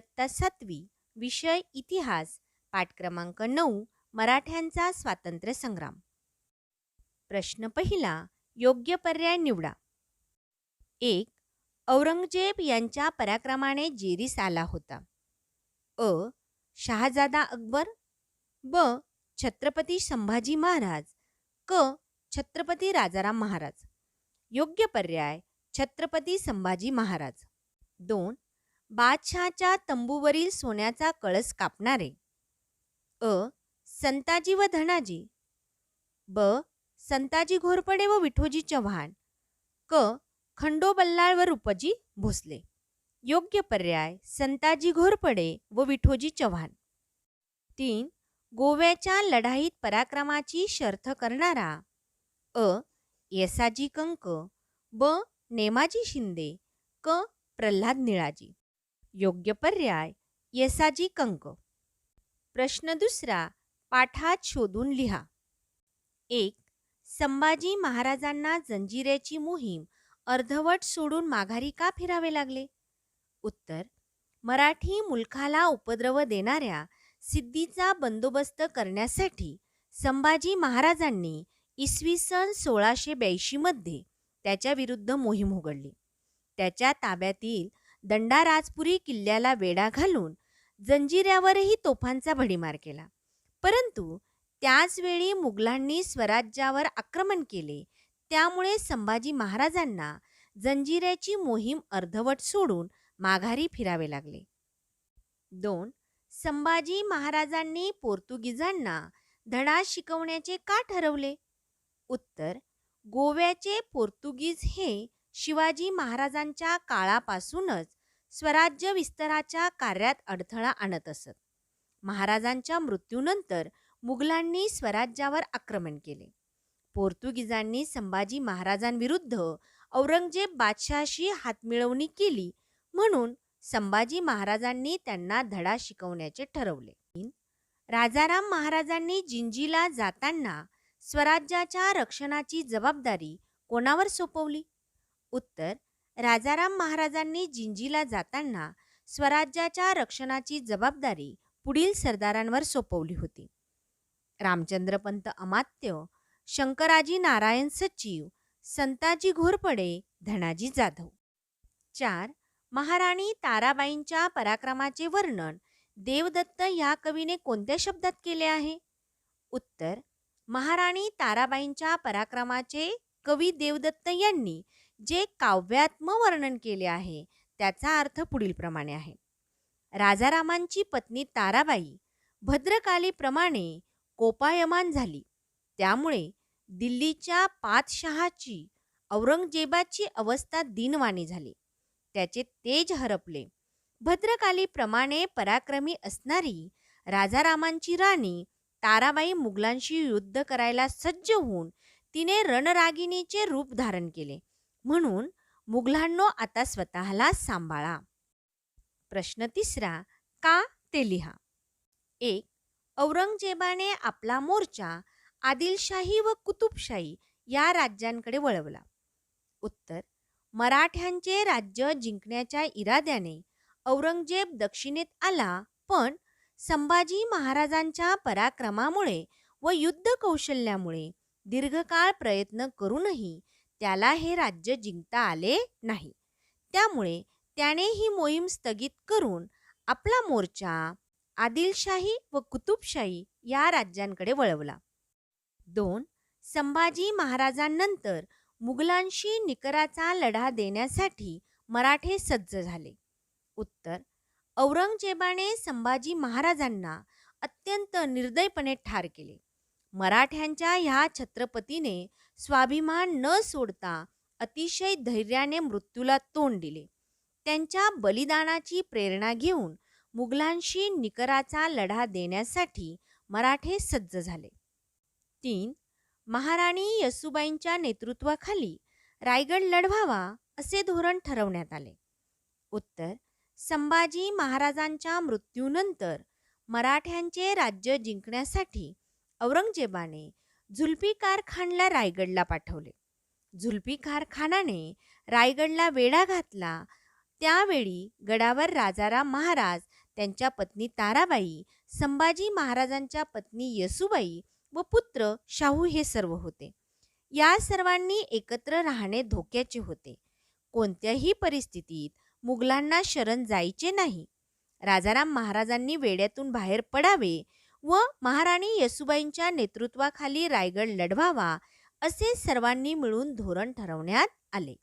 इयत्ता सातवी विषय इतिहास पाठ क्रमांक नऊ मराठ्यांचा स्वातंत्र्य संग्राम प्रश्न पहिला योग्य पर्याय निवडा. एक औरंगजेब यांच्या पराक्रमाने जेरीस आला होता. अ शहाजादा अकबर ब छत्रपती संभाजी महाराज क छत्रपती राजाराम महाराज. योग्य पर्याय छत्रपती संभाजी महाराज. दोन बादशहाच्या तंबूवरील सोन्याचा कळस कापणारे. अ. संताजी व धनाजी. ब. संताजी घोरपडे व विठोजी चव्हाण. क. खंडो बल्लाळ व रूपजी भोसले. योग्य पर्याय संताजी घोरपडे व विठोजी चव्हाण. तीन. गोव्याच्या लढाईत पराक्रमाची शर्थ करणारा. अ. येसाजी कंक. ब. नेमाजी शिंदे. क. प्रल्हाद निळाजी. योग्य पर्याय येसाजी कंक. प्रश्न दुसरा पाठात शोधून लिहा. एक संभाजी महाराजांना जंजिऱ्याची मोहीम अर्धवट सोडून माघारी का फिरावे लागले? उत्तर मराठी मुलखाला उपद्रव देणाऱ्या सिद्धीचा बंदोबस्त करण्यासाठी संभाजी महाराजांनी इसवी सन सोळाशे ब्याऐंशीमध्ये त्याच्याविरुद्ध मोहीम उघडली. त्याच्या ताब्यातील दंडाराजपुरी किल्ल्याला वेढा घालून जंजिऱ्यावरही तोफांचा भडीमार केला. परंतु त्याचवेळी मुघलांनी स्वराज्यावर आक्रमण केले. त्यामुळे संभाजी महाराजांना जंजिऱ्याची मोहीम अर्धवट सोडून माघारी फिरावे लागले. दोन. संभाजी महाराजांनी पोर्तुगीजांना धडा शिकवण्याचे का ठरवले? उत्तर. गोव्याचे पोर्तुगीज हे शिवाजी महाराजांच्या काळापासूनच स्वराज्य विस्ताराच्या कार्यात अडथळा आणत असत. महाराजांच्या मृत्यूनंतर मुघलांनी स्वराज्यावर आक्रमण केले. पोर्तुगीजांनी संभाजी महाराजांविरुद्ध औरंगजेब बादशहाशी हातमिळवणी केली म्हणून संभाजी महाराजांनी त्यांना धडा शिकवण्याचे ठरवले. राजाराम महाराजांनी जिंजीला जाताना स्वराज्याच्या रक्षणाची जबाबदारी कोणावर सोपवली? उत्तर राजाराम महाराजांनी जिंजीला जाताना स्वराज्याच्या रक्षणाची जबाबदारी पुढील सरदारांवर सोपवली होती. रामचंद्रपंत अमात्य शंकराजी नारायण सचिव संताजी घोरपडे धनाजी जाधव. चार महाराणी ताराबाईंच्या पराक्रमाचे वर्णन देवदत्त या कवीने कोणत्या शब्दात केले आहे? उत्तर महाराणी ताराबाईंच्या पराक्रमाचे कवी देवदत्त यांनी जे काव्यात्म वर्णन केले आहे त्याचा अर्थ पुढीलप्रमाणे आहे. राजारामांची पत्नी ताराबाई भद्रकालीप्रमाणे कोपायमान झाली. त्यामुळे दिल्लीच्या पातशहाची औरंगजेबाची अवस्था दिनवाणी झाली. त्याचे तेज हरपले. भद्रकालीप्रमाणे पराक्रमी असणारी राजारामांची राणी ताराबाई मुघलांशी युद्ध करायला सज्ज होऊन तिने रणरागिणीचे रूप धारण केले. म्हणून मुघलांनो आता स्वतःला सांभाळा. प्रश्न तिसरा का ते लिहा? एक औरंगजेबाने आपला मोर्चा आदिलशाही व कुतुबशाही या राज्यांकडे वळवला. उत्तर मराठ्यांचे राज्य जिंकण्याच्या इराद्याने औरंगजेब दक्षिणेत आला पण संभाजी महाराजांच्या पराक्रमामुळे व युद्ध कौशल्यामुळे दीर्घकाळ प्रयत्न करूनही त्याला हे राज्य जिंकता आले नाही. त्यामुळे त्याने ही मोहीम स्थगित करून आपला मोर्चा आदिलशाही व कुतुबशाही या राज्यांकडे वळवला. दोन संभाजी महाराजांनंतर मुघलांशी निकराचा लढा देण्यासाठी मराठे सज्ज झाले. उत्तर औरंगजेबाने संभाजी महाराजांना अत्यंत निर्दयपणे ठार केले. मराठ्यांच्या ह्या छत्रपतीने स्वाभिमान न सोडता अतिशय धैर्याने मृत्यूला तोंड दिले. त्यांच्या बलिदानाची प्रेरणा घेऊन मुघलांशी निकराचा लढा देण्यासाठी मराठे सज्ज झाले. तीन महाराणी यसुबाईंच्या नेतृत्वाखाली रायगड लढवावा असे धोरण ठरवण्यात आले. उत्तर संभाजी महाराजांच्या मृत्यूनंतर मराठ्यांचे राज्य जिंकण्यासाठी औरंगजेबाने झुल्फिकार खानला रायगडला पाठवले. झुल्फिकार खानाने रायगडला वेढा घातला. त्यावेळी गडावर राजाराम महाराज त्यांच्या पत्नी ताराबाई संभाजी महाराजांच्या पत्नी येसुबाई व पुत्र शाहू हे सर्व होते. या सर्वांनी एकत्र राहणे धोक्याचे होते. कोणत्याही परिस्थितीत मुघलांना शरण जायचे नाही. राजाराम महाराजांनी वेड्यातून बाहेर पडावे व महाराणी येसुबाईंच्या नेतृत्वाखाली रायगड लढवावा असे सर्वांनी मिळून धोरण ठरवण्यात आले.